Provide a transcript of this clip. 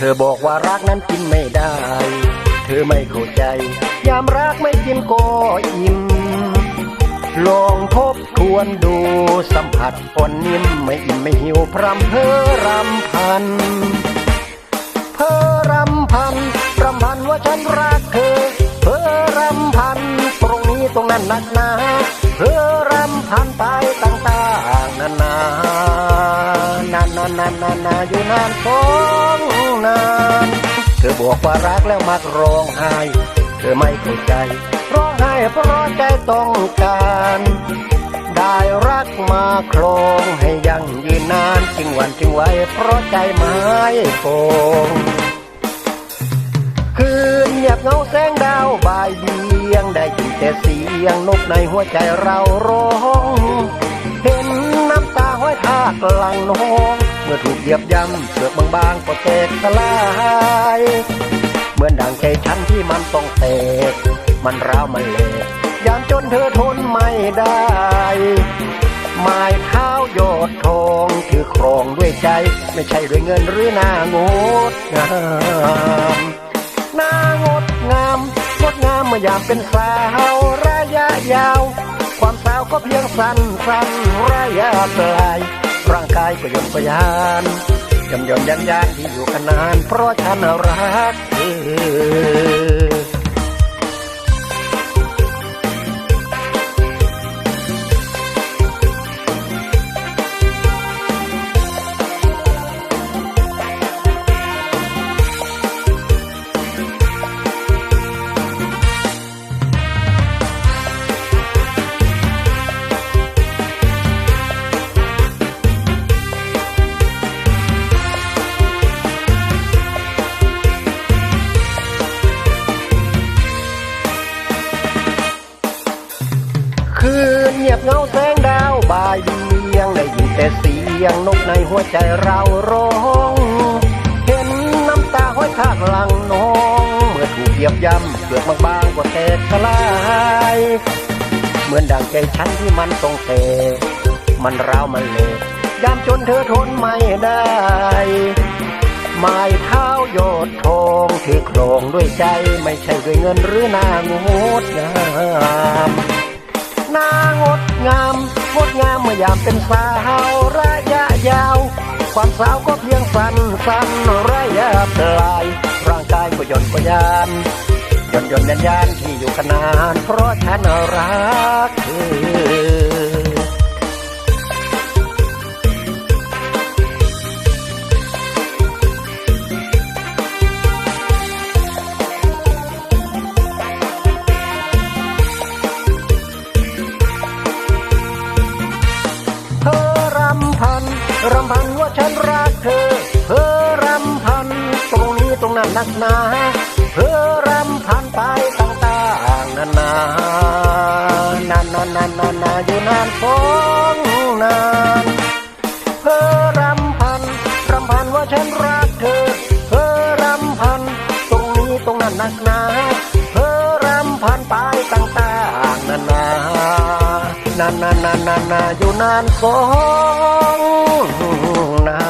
ธอบอกว่ารักนั้นกินไม่ได้ เธอไม่เข้าใจ ยามรักไม่กินก็อิ่ม ลองทบทวนดูสัมผัสอ่อนนิ่มไม่อิ่มไม่หิวพรำเพอรำพัน เพอรำพันรำพันว่าฉันรักเธอ เพอรำพันตรงนี้ตรงนั้นนักหนาเพอรำพันไปต่างๆนานานานานานา นาน เธอบอกว่ารักแล้วมักร้องไห้ เธอไม่เข้าใจ ร้องไห้เพราะใจต้องการ ได้รักมาครองให้ยั่งยืนนานจึงวันจึงไหวเพราะใจไม้โปงคืนเงียบเงาแสงดาวบ่ายเบียงได้ยินแต่เสียงนกในหัวใจเราร้อง เห็นน้ำตาห้อยทากหลังน้อง มื่อถูกเหยียบย่ำเสือกบางๆก็แตกสลาย เหมือนดังใจฉันที่มันต้องแตกมันร้าวมันเละยามจนเธอทนไม่ได้ไม้เท้าโยดทองถือครองด้วยใจ ไม่ใช่ด้วยเงินหรือหน้างดงามหน้างดงามงดงามเมื่อยามเป็นสาวระยะยาว ความสาวก็เพียงสั้นสั้นระยะปลาย ร่างกายก็ยนก็ยานยำยอนยันยานที่อยู่กันนาน เพราะฉันรักเธอ คืนเงียบเงาแสงดาวบ่ายเบียงได้ยินแต่เสียงนกในหัวใจเราร้อง เห็นน้ำตาห้อยทากหลังน้อง เมื่อถูกเหยียบย่ำเปลือกบางๆก็แตกสลาย เหมือนดังใจฉันที่มันต้องแตมันร้าวมันเละยามจนเธอทนไม่ได้ไม้เท้าโยดทองถือโครงด้วยใจไม่ใช่ด้วยเงินหรือนางดงาม น้างดงาม งดงามเมื่อยามเป็นสาวระยะยาว ความสาวก็เพียงสั้นสั้นระยะปลาย ร่างกายก็ย่อนก็ยานย่อนย่อนยันยานที่อยู่ขนาน เพราะฉันรักเธอำพันรำพันว่าฉันรักเธอเธอรำพันตรงนี้ตรงนั้นนักหนาเธอรำพันไปต่างๆนานานานานานานาอยู่นานสองนานเธอรำพันรำพันว่าฉันรักเธอเธอรำพันตรงนี้ตรงนั้นนักหนาเธอรำพันไปต่างๆนานานานนาน นาอยู่นานสองนา